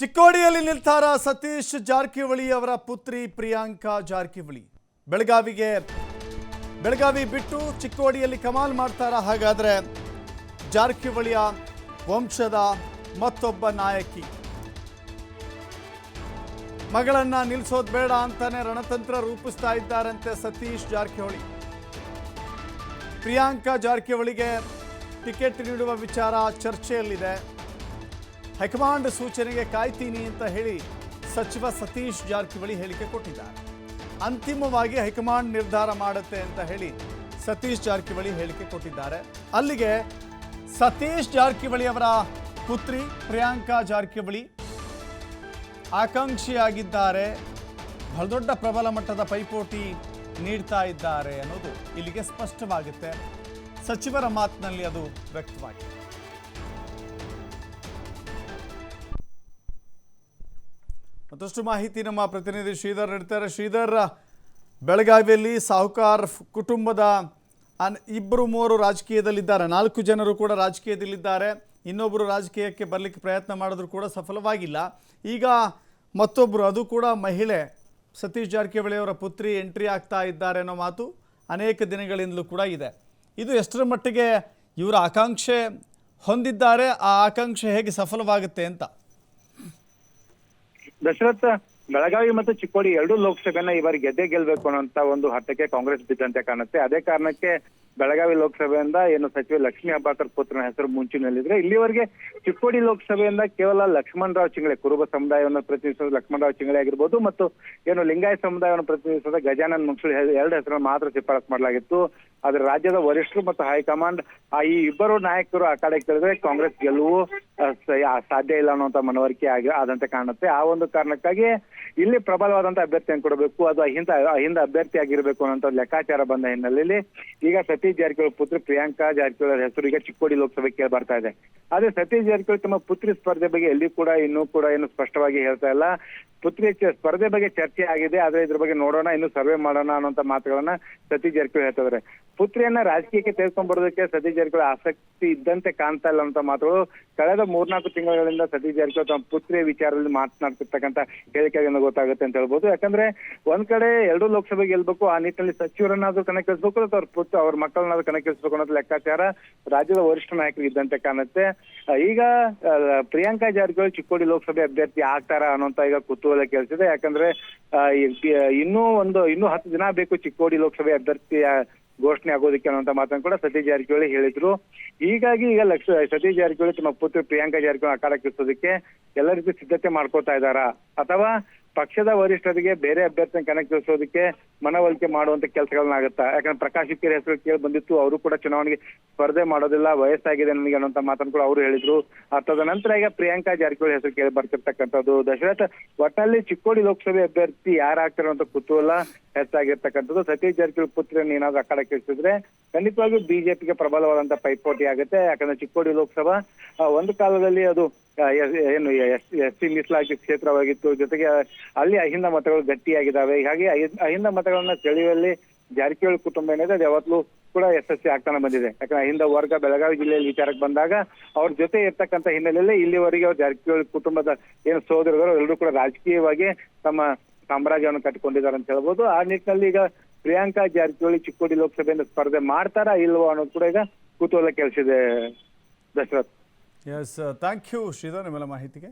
ಚಿಕ್ಕೋಡಿಯಲ್ಲಿ ನಿಲ್ತಾರ ಸತೀಶ್ ಜಾರಕಿಹೊಳಿ ಅವರ ಪುತ್ರಿ ಪ್ರಿಯಾಂಕಾ ಜಾರಕಿಹೊಳಿ. ಬೆಳಗಾವಿಗೆ ಬೆಳಗಾವಿ ಬಿಟ್ಟು ಚಿಕ್ಕೋಡಿಯಲ್ಲಿ ಕಮಾಲ್ ಮಾಡ್ತಾರ? ಹಾಗಾದ್ರೆ ಜಾರಕಿಹೊಳಿಯ ವಂಶದ ಮತ್ತೊಬ್ಬ ನಾಯಕಿ. ಮಗಳನ್ನ ನಿಲ್ಸೋದ್ ಬೇಡ ಅಂತಾನೆ ರಣತಂತ್ರ ರೂಪಿಸ್ತಾ ಇದ್ದಾರಂತೆ ಸತೀಶ್ ಜಾರಕಿಹೊಳಿ. ಪ್ರಿಯಾಂಕಾ ಜಾರಕಿಹೊಳಿಗೆ ಟಿಕೆಟ್ ನೀಡುವ ವಿಚಾರ ಚರ್ಚೆಯಲ್ಲಿದೆ. ಹೈಕಮಾಂಡ್ ಸೂಚನೆಗೆ ಕಾಯ್ತೀನಿ ಅಂತ ಹೇಳಿ ಸಚಿವ ಸತೀಶ್ ಜಾರಕಿಹೊಳಿ ಹೇಳಿಕೆ ಕೊಟ್ಟಿದ್ದಾರೆ. ಅಂತಿಮವಾಗಿ ಹೈಕಮಾಂಡ್ ನಿರ್ಧಾರ ಮಾಡುತ್ತೆ ಅಂತ ಹೇಳಿ ಸತೀಶ್ ಜಾರಕಿಹೊಳಿ ಹೇಳಿಕೆ ಕೊಟ್ಟಿದ್ದಾರೆ. ಅಲ್ಲಿಗೆ ಸತೀಶ್ ಜಾರಕಿಹೊಳಿ ಅವರ ಪುತ್ರಿ ಪ್ರಿಯಾಂಕಾ ಜಾರಕಿಹೊಳಿ ಆಕಾಂಕ್ಷಿಯಾಗಿದ್ದಾರೆ. ಬಹಳ ದೊಡ್ಡ ಪ್ರಬಲ ಮಟ್ಟದ ಪೈಪೋಟಿ ನೀಡ್ತಾ ಇದ್ದಾರೆ ಅನ್ನೋದು ಇಲ್ಲಿಗೆ ಸ್ಪಷ್ಟವಾಗುತ್ತೆ. ಸಚಿವರ ಮಾತಿನಲ್ಲಿ ಅದು ವ್ಯಕ್ತವಾಗಿದೆ. ಮತ್ತಷ್ಟು ಮಾಹಿತಿ ನಮ್ಮ ಪ್ರತಿನಿಧಿ ಶ್ರೀಧರ್ ನೀಡ್ತಾರೆ ಶ್ರೀಧರ್, ಬೆಳಗಾವಿಯಲ್ಲಿ ಸಾಹುಕಾರ್ ಕುಟುಂಬದ ಇಬ್ಬರು ಮೂವರು ರಾಜಕೀಯದಲ್ಲಿದ್ದಾರೆ. ನಾಲ್ಕು ಜನರು ಕೂಡ ರಾಜಕೀಯದಲ್ಲಿದ್ದಾರೆ. ಇನ್ನೊಬ್ಬರು ರಾಜಕೀಯಕ್ಕೆ ಬರಲಿಕ್ಕೆ ಪ್ರಯತ್ನ ಮಾಡಿದ್ರು ಕೂಡ ಸಫಲವಾಗಿಲ್ಲ. ಈಗ ಮತ್ತೊಬ್ಬರು ಅದು ಕೂಡ ಮಹಿಳೆ. ಸತೀಶ್ ಜಾರಕಿಹೊಳಿ ಅವರ ಪುತ್ರಿ ಎಂಟ್ರಿ ಆಗ್ತಾ ಇದ್ದಾರೆ ಅನ್ನೋ ಮಾತು ಅನೇಕ ದಿನಗಳಿಂದಲೂ ಕೂಡ ಇದೆ. ಇದು ಎಷ್ಟರ ಮಟ್ಟಿಗೆ ಇವರ ಆಕಾಂಕ್ಷೆ ಹೊಂದಿದ್ದಾರೆ, ಆ ಆಕಾಂಕ್ಷೆ ಹೇಗೆ ಸಫಲವಾಗುತ್ತೆ ಅಂತ. ದಶರಥ, ಬೆಳಗಾವಿ ಮತ್ತು ಚಿಕ್ಕೋಡಿ ಎರಡೂ ಲೋಕಸಭೆನ ಈ ಬಾರಿ ಗೆದ್ದೇ ಗೆಲ್ಬೇಕು ಅನ್ನೋಂತ ಒಂದು ಹಠಕ್ಕೆ ಕಾಂಗ್ರೆಸ್ ಬಿದ್ದಂತೆ ಕಾಣುತ್ತೆ. ಅದೇ ಕಾರಣಕ್ಕೆ ಬೆಳಗಾವಿ ಲೋಕಸಭೆಯಿಂದ ಏನು ಸಚಿವ ಲಕ್ಷ್ಮೀ ಅಬ್ಬಾಕರ್ ಪುತ್ರನ ಹೆಸರು ಮುಂಚಿನಲ್ಲಿದ್ರೆ ಇಲ್ಲಿವರೆಗೆ ಚಿಕ್ಕೋಡಿ ಲೋಕಸಭೆಯಿಂದ ಕೇವಲ ಲಕ್ಷ್ಮಣ್ ರಾವ್ ಚಿಂಗಳೆ, ಕುರುಬ ಸಮುದಾಯವನ್ನು ಪ್ರತಿನಿಧಿಸಿದ ಲಕ್ಷ್ಮಣ್ ರಾವ್ ಚಿಂಗಳೆ ಆಗಿರ್ಬೋದು ಮತ್ತು ಏನು ಲಿಂಗಾಯತ್ ಸಮುದಾಯವನ್ನು ಪ್ರತಿನಿಧಿಸಿದ ಗಜಾನನ್ ಮುನ್ಸೂಳಿ ಎರಡು ಹೆಸರನ್ನು ಮಾತ್ರ ಶಿಫಾರಸು ಮಾಡಲಾಗಿತ್ತು. ಆದ್ರೆ ರಾಜ್ಯದ ವರಿಷ್ಠರು ಮತ್ತು ಹೈಕಮಾಂಡ್ ಆ ಈ ಇಬ್ಬರು ನಾಯಕರು ಆ ಕಡೆ ಕೇಳಿದ್ರೆ ಕಾಂಗ್ರೆಸ್ ಗೆಲುವು ಸಾಧ್ಯ ಇಲ್ಲ ಅನ್ನುವಂತ ಮನವರಿಕೆ ಆಗಿ, ಆದಂತೆ ಕಾಣುತ್ತೆ. ಆ ಒಂದು ಕಾರಣಕ್ಕಾಗಿ ಇಲ್ಲಿ ಪ್ರಬಲವಾದಂತ ಅಭ್ಯರ್ಥಿಯನ್ನು ಕೊಡಬೇಕು. ಅದು ಅಹಿಂದ ಅಹಿಂದ ಅಭ್ಯರ್ಥಿ ಆಗಿರಬೇಕು ಅನ್ನೋ ಲೆಕ್ಕಾಚಾರ ಬಂದ ಹಿನ್ನೆಲೆಯಲ್ಲಿ ಈಗ ಸತೀಶ್ ಜಾರಕಿಹೊಳಿ ಪುತ್ರಿ ಪ್ರಿಯಾಂಕಾ ಜಾರಕಿಹೊಳಿ ಅವರ ಹೆಸರು ಈಗ ಚಿಕ್ಕೋಡಿ ಲೋಕಸಭೆ ಕೇಳಿ ಬರ್ತಾ ಇದೆ. ಆದ್ರೆ ಸತೀಶ್ ಜಾರಕಿಹೊಳಿ ತಮ್ಮ ಪುತ್ರಿ ಸ್ಪರ್ಧೆ ಬಗ್ಗೆ ಎಲ್ಲಿ ಕೂಡ ಇನ್ನೂ ಕೂಡ ಏನು ಸ್ಪಷ್ಟವಾಗಿ ಹೇಳ್ತಾ ಇಲ್ಲ. ಚ- ಸ್ಪರ್ಧೆ ಬಗ್ಗೆ ಚರ್ಚೆ ಆಗಿದೆ, ಆದ್ರೆ ಇದ್ರ ಬಗ್ಗೆ ನೋಡೋಣ, ಇನ್ನು ಸರ್ವೆ ಮಾಡೋಣ ಅನ್ನೋಂತ ಮಾತುಗಳನ್ನ ಸತೀಶ್ ಜಾರಕಿಹೊಳಿ ಹೇಳ್ತಿದ್ದಾರೆ. ಪುತ್ರಿಯನ್ನ ರಾಜಕೀಯಕ್ಕೆ ತೆಗೆದುಕೊಂಡ್ ಬರೋದಕ್ಕೆ ಸತೀಶ್ ಜಾರಕಿಹೊಳಿ ಆಸಕ್ತಿ ಇದ್ದಂತೆ ಕಾಣ್ತಾ ಇಲ್ಲ ಅಂತ ಮಾತುಗಳು ಕಳೆದ ಮೂರ್ನಾಲ್ಕು ತಿಂಗಳಿಂದ ಸತೀಶ್ ಜಾರಕಿಹೊಳಿ ತಮ್ಮ ಪುತ್ರಿಯ ವಿಚಾರದಲ್ಲಿ ಮಾತನಾಡ್ತಿರ್ತಕ್ಕಂಥ ಹೇಳಿಕೆಗಳಿಂದ ಗೊತ್ತಾಗುತ್ತೆ ಅಂತ ಹೇಳ್ಬೋದು. ಯಾಕಂದ್ರೆ ಒಂದ್ ಕಡೆ ಎರಡು ಲೋಕಸಭೆ ಗೆಲ್ಬೇಕು, ಆ ನಿಟ್ಟಿನಲ್ಲಿ ಸಚಿವರನ್ನಾದ್ರೂ ಕಣಕ್ಕಿಳಿಸ್ಬೇಕು ಅಥವಾ ಅವ್ರ ಪುತ್ರ ಅವ್ರ ಮಕ್ಕಳನ್ನಾದ್ರೂ ಕಣಕ್ಕಿಳಿಸ್ಬೇಕು ಅನ್ನೋದು ಲೆಕ್ಕಾಚಾರ ರಾಜ್ಯದ ವರಿಷ್ಠ ನಾಯಕರು ಇದ್ದಂತೆ ಕಾಣುತ್ತೆ. ಈಗ ಪ್ರಿಯಾಂಕಾ ಜಾರಕಿಹೊಳಿ ಚಿಕ್ಕೋಡಿ ಲೋಕಸಭೆ ಅಭ್ಯರ್ಥಿ ಆಗ್ತಾರ ಅನ್ನೋಂತ ಈಗ ಕುತೂಹಲ ಕೇಳಿಸಿದೆ ಯಾಕಂದ್ರೆ ಇದೆ ಈ- ಇನ್ನೂ ಒಂದು, ಇನ್ನೂ ಹತ್ತು ದಿನ ಬೇಕು ಚಿಕ್ಕೋಡಿ ಲೋಕಸಭೆ ಅಭ್ಯರ್ಥಿಯ ಘೋಷಣೆ ಆಗೋದಕ್ಕೆ ಅನ್ನುವಂತ ಮಾತನ್ನು ಕೂಡ ಸತೀಶ್ ಜಾರಕಿಹೊಳಿ ಹೇಳಿದ್ರು. ಹೀಗಾಗಿ ಈಗ ಲಕ್ಷ, ಸತೀಶ್ ಜಾರಕಿಹೊಳಿ ತಮ್ಮ ಪುತ್ರ ಪ್ರಿಯಾಂಕಾ ಜಾರಕಿಹೊಳಿ ಅಖಾಡಕ್ಕಿಳಿಸೋದಕ್ಕೆ ಎಲ್ಲ ರೀತಿ ಸಿದ್ಧತೆ ಮಾಡ್ಕೋತಾ ಇದ್ದಾರಾ? ಅಥವಾ ಪಕ್ಷದ ವರಿಷ್ಠರಿಗೆ ಬೇರೆ ಅಭ್ಯರ್ಥಿನ ಕಣಕ್ಕಿಳಿಸೋದಕ್ಕೆ ಮನವೊಲಿಕೆ ಮಾಡುವಂತ ಕೆಲಸಗಳನ್ನ ಆಗುತ್ತಾ ಯಾಕಂದ್ರೆ ಪ್ರಕಾಶ್ ಇಕ್ಕಿರ ಹೆಸರು ಕೇಳಿ ಬಂದಿತ್ತು, ಅವರು ಕೂಡ ಚುನಾವಣೆಗೆ ಸ್ಪರ್ಧೆ ಮಾಡೋದಿಲ್ಲ, ವಯಸ್ಸಾಗಿದೆ ನನಗೆ ಅನ್ನೋಂತ ಮಾತನ್ನು ಕೂಡ ಅವರು ಹೇಳಿದ್ರು. ಆ ತದನಂತರ ಈಗ ಪ್ರಿಯಾಂಕಾ ಜಾರಕಿಹೊಳಿ ಹೆಸರು ಕೇಳಿ ಬರ್ತಿರ್ತಕ್ಕಂಥದ್ದು. ದಶರಥ ಒಟ್ಟಲ್ಲಿ ಚಿಕ್ಕೋಡಿ ಲೋಕಸಭೆ ಅಭ್ಯರ್ಥಿ ಯಾರಾಗ್ತಾರೆ ಅಂತ ಕುತೂಹಲ ಹೆಚ್ಚಾಗಿರ್ತಕ್ಕಂಥದ್ದು ಸತೀಶ್ ಜಾರಕಿಹೊಳಿ ಪುತ್ರನ ಏನಾದ್ರು ಅಖಾಡ ಕೇಳಿಸಿದ್ರೆ ಖಂಡಿತವಾಗಿಯೂ ಬಿಜೆಪಿಗೆ ಪ್ರಬಲವಾದಂತ ಪೈಪೋಟಿ ಆಗುತ್ತೆ. ಯಾಕಂದ್ರೆ ಚಿಕ್ಕೋಡಿ ಲೋಕಸಭಾ ಒಂದು ಕಾಲದಲ್ಲಿ ಅದು ಏನು ಎಸ್ ಸಿ ಕ್ಷೇತ್ರವಾಗಿತ್ತು. ಜೊತೆಗೆ ಅಲ್ಲಿ ಅಹಿಂದ ಮತಗಳು ಗಟ್ಟಿಯಾಗಿದ್ದಾವೆ. ಹೀಗಾಗಿ ಅಹಿಂದ ಮತಗಳನ್ನ ಸೆಳೆಯುವಲ್ಲಿ ಜಾರಕಿಹೊಳಿ ಕುಟುಂಬ ಏನಿದೆ, ಅದು ಯಾವತ್ತೂ ಕೂಡ ಯಶಸ್ವಿ ಆಗ್ತಾನೆ ಬಂದಿದೆ. ಯಾಕಂದ್ರೆ ಅಹಿಂದ ವರ್ಗ ಬೆಳಗಾವಿ ಜಿಲ್ಲೆಯಲ್ಲಿ ವಿಚಾರಕ್ಕೆ ಬಂದಾಗ, ಅವ್ರ ಜೊತೆ ಇರ್ತಕ್ಕಂಥ ಹಿನ್ನೆಲೆಯಲ್ಲಿ ಇಲ್ಲಿವರೆಗೆ ಅವ್ರ ಜಾರಕಿಹೊಳಿ ಕುಟುಂಬದ ಏನು ಸಹೋದರರು ಎಲ್ಲರೂ ಕೂಡ ರಾಜಕೀಯವಾಗಿ ತಮ್ಮ ಸಾಮ್ರಾಜ್ಯವನ್ನು ಕಟ್ಟಿಕೊಂಡಿದ್ದಾರೆ ಅಂತ ಹೇಳ್ಬೋದು. ಆ ನಿಟ್ಟಿನಲ್ಲಿ ಈಗ ಪ್ರಿಯಾಂಕಾ ಜಾರಕಿಹೊಳಿ ಚಿಕ್ಕೋಡಿ ಲೋಕಸಭೆಯಿಂದ ಸ್ಪರ್ಧೆ ಮಾಡ್ತಾರಾ ಇಲ್ವೋ ಅನ್ನೋದು ಕೂಡ ಈಗ ಕುತೂಹಲ ಕೇಳಿಸಿದೆ Dasharath. Yes thank you Sridhar ನಿಮ್ಮೆಲ್ಲ ಮಾಹಿತಿಗೆ.